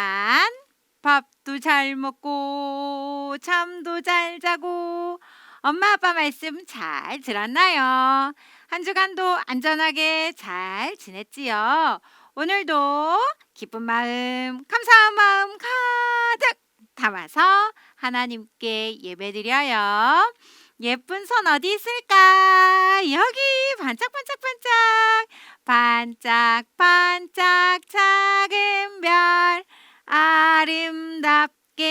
동안 밥도 잘 먹고 잠도 잘 자고 엄마 아빠 말씀 잘 들었나요? 한 주간도 안전하게 잘 지냈지요? 오늘도 기쁜 마음, 감사한 마음 가득 담아서 하나님께 예배드려요. 예쁜 손 어디 있을까? 여기 반짝반짝반짝 반짝반짝 작은 별 아름답게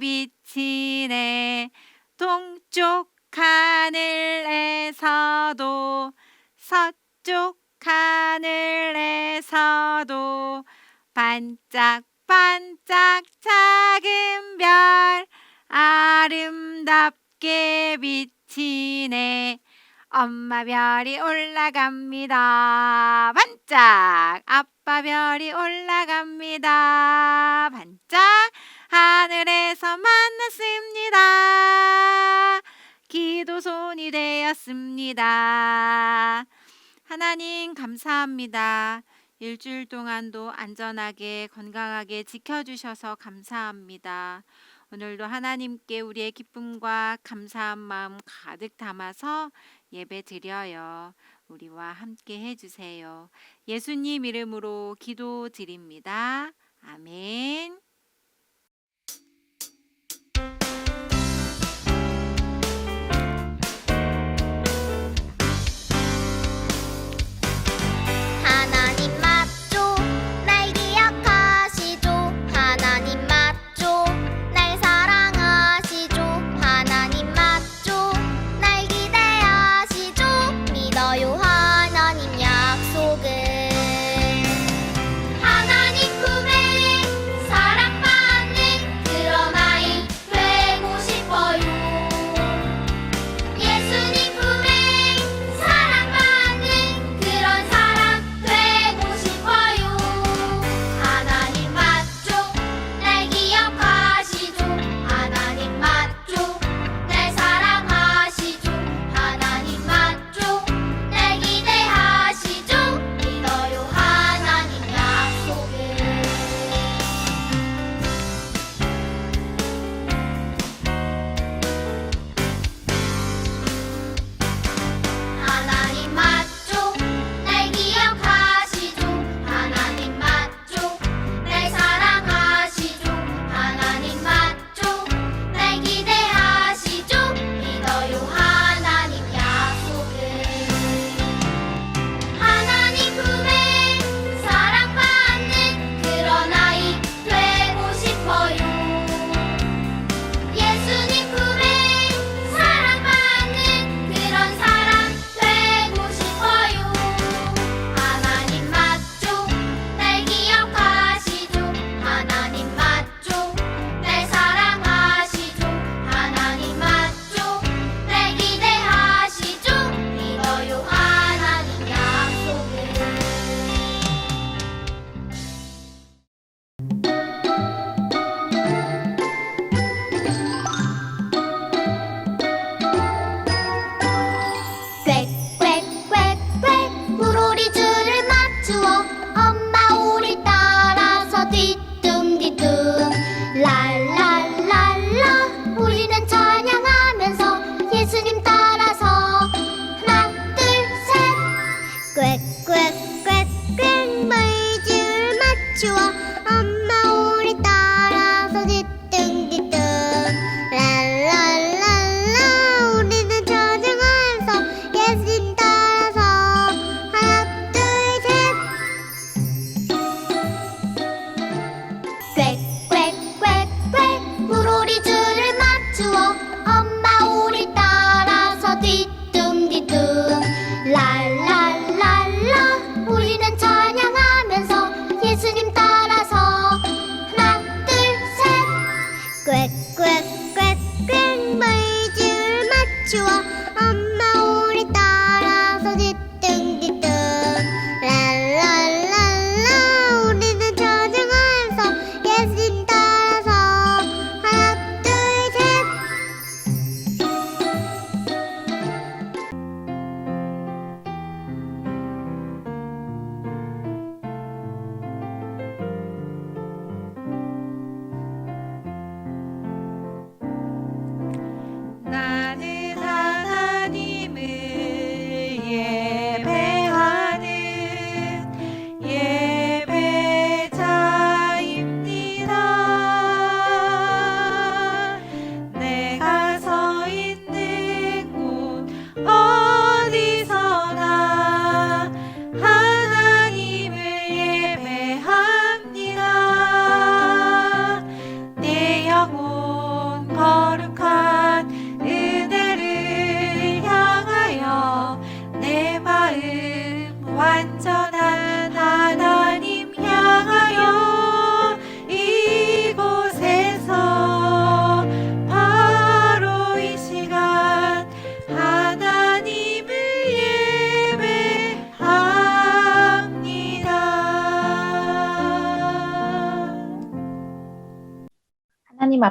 비치네. 동쪽 하늘에서도 서쪽 하늘에서도 반짝반짝 작은 별 아름답게 비치네 엄마 별이 올라갑니다. 반짝. 아빠 별이 올라갑니다. 반짝. 하늘에서 만났습니다. 기도손이 되었습니다. 하나님 감사합니다. 일주일 동안도 안전하게 건강하게 지켜주셔서 감사합니다. 오늘도 하나님께 우리의 기쁨과 감사한 마음 가득 담아서 예배 드려요. 우리와 함께 해주세요. 예수님 이름으로 기도 드립니다. 아멘.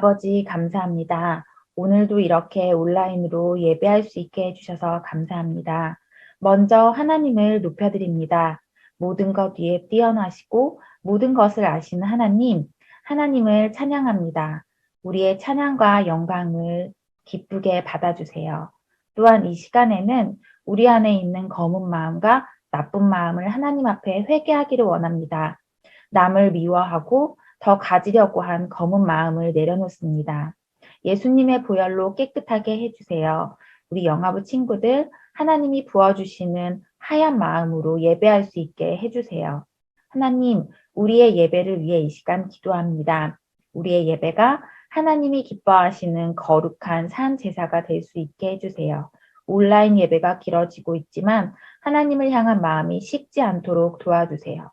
아버지 감사합니다. 오늘도 이렇게 온라인으로 예배할 수 있게 해주셔서 감사합니다. 먼저 하나님을 높여드립니다. 모든 것 위에 뛰어나시고 모든 것을 아시는 하나님, 하나님을 찬양합니다. 우리의 찬양과 영광을 기쁘게 받아주세요. 또한 이 시간에는 우리 안에 있는 검은 마음과 나쁜 마음을 하나님 앞에 회개하기를 원합니다. 남을 미워하고 더 가지려고 한 검은 마음을 내려놓습니다. 예수님의 보혈로 깨끗하게 해주세요. 우리 영화부 친구들 하나님이 부어주시는 하얀 마음으로 예배할 수 있게 해주세요. 하나님, 우리의 예배를 위해 이 시간 기도합니다. 우리의 예배가 하나님이 기뻐하시는 거룩한 산 제사가 될 수 있게 해주세요. 온라인 예배가 길어지고 있지만 하나님을 향한 마음이 식지 않도록 도와주세요.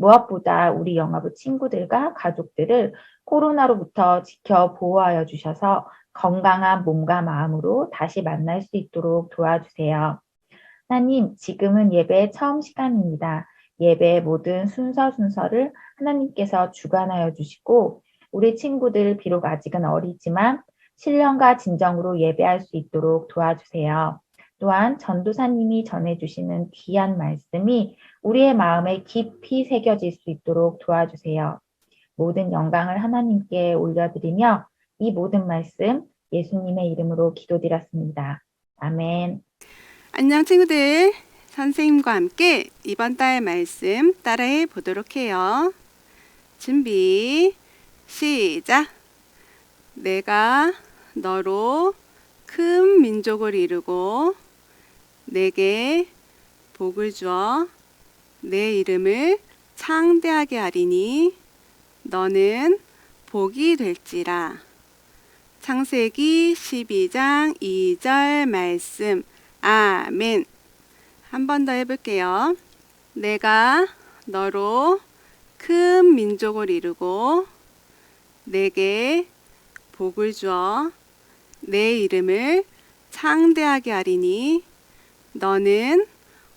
무엇보다 우리 영화부 친구들과 가족들을 코로나로부터 지켜 보호하여 주셔서 건강한 몸과 마음으로 다시 만날 수 있도록 도와주세요. 하나님, 지금은 예배의 처음 시간입니다. 예배의 모든 순서 순서를 하나님께서 주관하여 주시고 우리 친구들 비록 아직은 어리지만 신령과 진정으로 예배할 수 있도록 도와주세요. 또한 전도사님이 전해주시는 귀한 말씀이 우리의 마음에 깊이 새겨질 수 있도록 도와주세요. 모든 영광을 하나님께 올려드리며 이 모든 말씀 예수님의 이름으로 기도드렸습니다. 아멘. 안녕 친구들. 선생님과 함께 이번 달 말씀 따라해 보도록 해요. 준비. 시작. 내가 너로 큰 민족을 이루고 내게 복을 주어 내 이름을 창대하게 하리니 너는 복이 될지라. 창세기 12장 2절 말씀. 아멘. 한 번 더 해볼게요. 내가 너로 큰 민족을 이루고 내게 복을 주어 내 이름을 창대하게 하리니 너는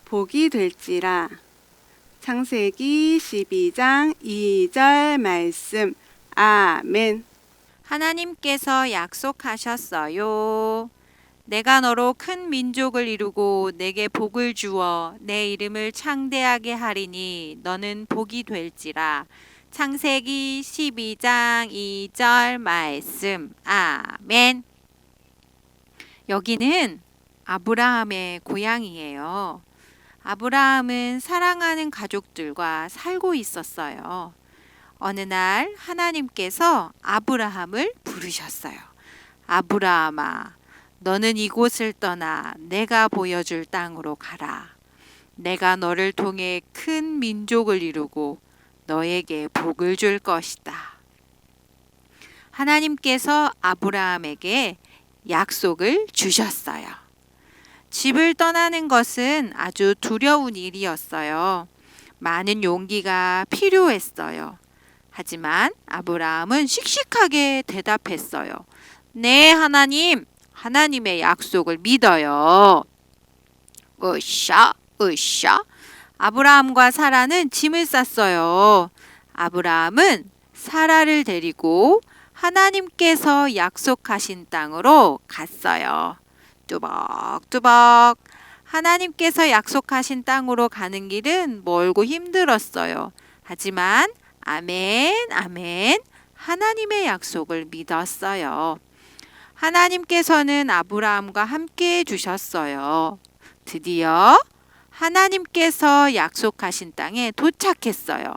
복이 될지라. 창세기 12장 2절 말씀. 아멘. 하나님께서 약속하셨어요. 내가 너로 큰 민족을 이루고 내게 복을 주어 내 이름을 창대하게 하리니 너는 복이 될지라. 창세기 12장 2절 말씀. 아멘. 여기는 아브라함의 고향이에요. 아브라함은 사랑하는 가족들과 살고 있었어요. 어느 날 하나님께서 아브라함을 부르셨어요. 아브라함아, 너는 이곳을 떠나 내가 보여줄 땅으로 가라. 내가 너를 통해 큰 민족을 이루고 너에게 복을 줄 것이다. 하나님께서 아브라함에게 약속을 주셨어요. 집을 떠나는 것은 아주 두려운 일이었어요. 많은 용기가 필요했어요. 하지만 아브라함은 씩씩하게 대답했어요. 네, 하나님. 하나님의 약속을 믿어요. 으쌰, 으쌰. 아브라함과 사라는 짐을 쌌어요. 아브라함은 사라를 데리고 하나님께서 약속하신 땅으로 갔어요. 뚜벅뚜벅. 하나님께서 약속하신 땅으로 가는 길은 멀고 힘들었어요. 하지만 아멘, 아멘. 하나님의 약속을 믿었어요. 하나님께서는 아브라함과 함께 해 주셨어요. 드디어 하나님께서 약속하신 땅에 도착했어요.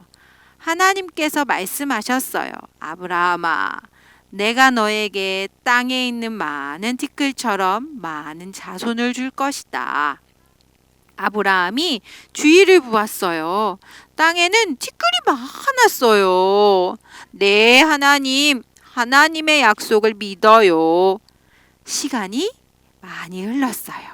하나님께서 말씀하셨어요. 아브라함아, 내가 너에게 땅에 있는 많은 티끌처럼 많은 자손을 줄 것이다. 아브라함이 주의를 보았어요. 땅에는 티끌이 많았어요. 네, 하나님, 하나님의 약속을 믿어요. 시간이 많이 흘렀어요.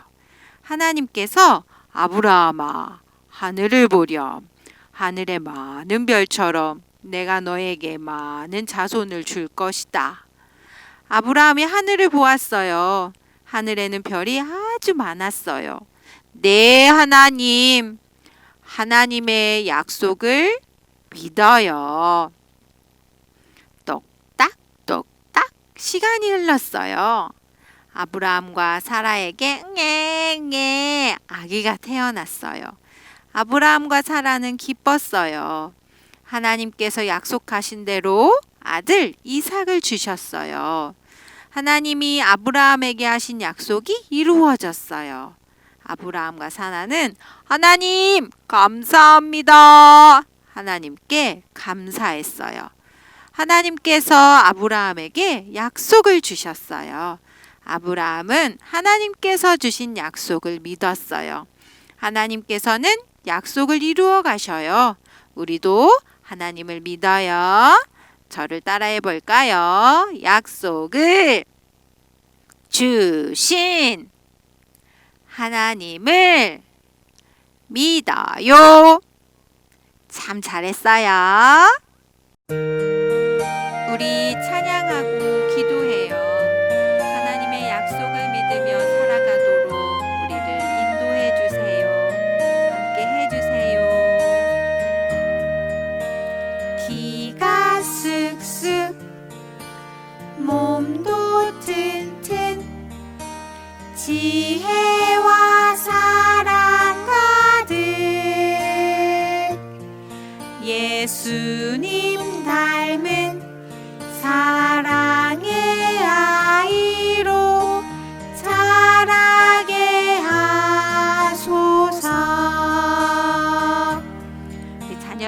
하나님께서 아브라함아, 하늘을 보렴. 하늘의 많은 별처럼 내가 너에게 많은 자손을 줄 것이다. 아브라함이 하늘을 보았어요. 하늘에는 별이 아주 많았어요. 네, 하나님. 하나님의 약속을 믿어요. 똑딱, 똑딱 시간이 흘렀어요. 아브라함과 사라에게 응애 아기가 태어났어요. 아브라함과 사라는 기뻤어요. 하나님께서 약속하신 대로 아들 이삭을 주셨어요. 하나님이 아브라함에게 하신 약속이 이루어졌어요. 아브라함과 사라는 하나님 감사합니다. 하나님께 감사했어요. 하나님께서 아브라함에게 약속을 주셨어요. 아브라함은 하나님께서 주신 약속을 믿었어요. 하나님께서는 약속을 이루어 가셔요. 우리도 하나님을 믿어요. 저를 따라해 볼까요? 약속을 주신 하나님을 믿어요. 참 잘했어요. 우리 찬양하고 기도해요.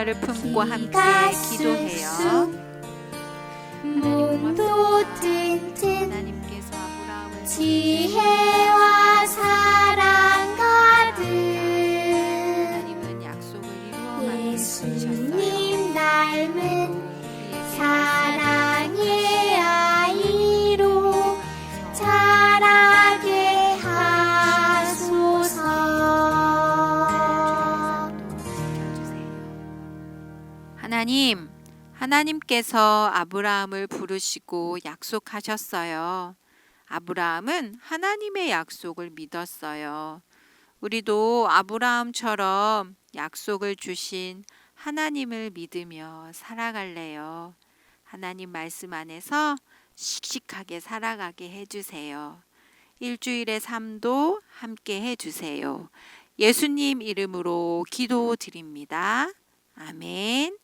자녀를 품고 함께 기도해요. 몸도 튼튼 하나님께서 아브라함을 지혜 하나님, 하나님께서 아브라함을 부르시고 약속하셨어요. 아브라함은 하나님의 약속을 믿었어요. 우리도 아브라함처럼 약속을 주신 하나님을 믿으며 살아갈래요. 하나님 말씀 안에서 씩씩하게 살아가게 해주세요. 일주일의 삶도 함께 해주세요. 예수님 이름으로 기도드립니다. 아멘.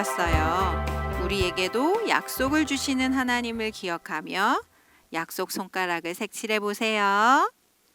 주셨어요. 우리에게도 약속을 주시는 하나님을 기억하며 약속 손가락을 색칠해 보세요.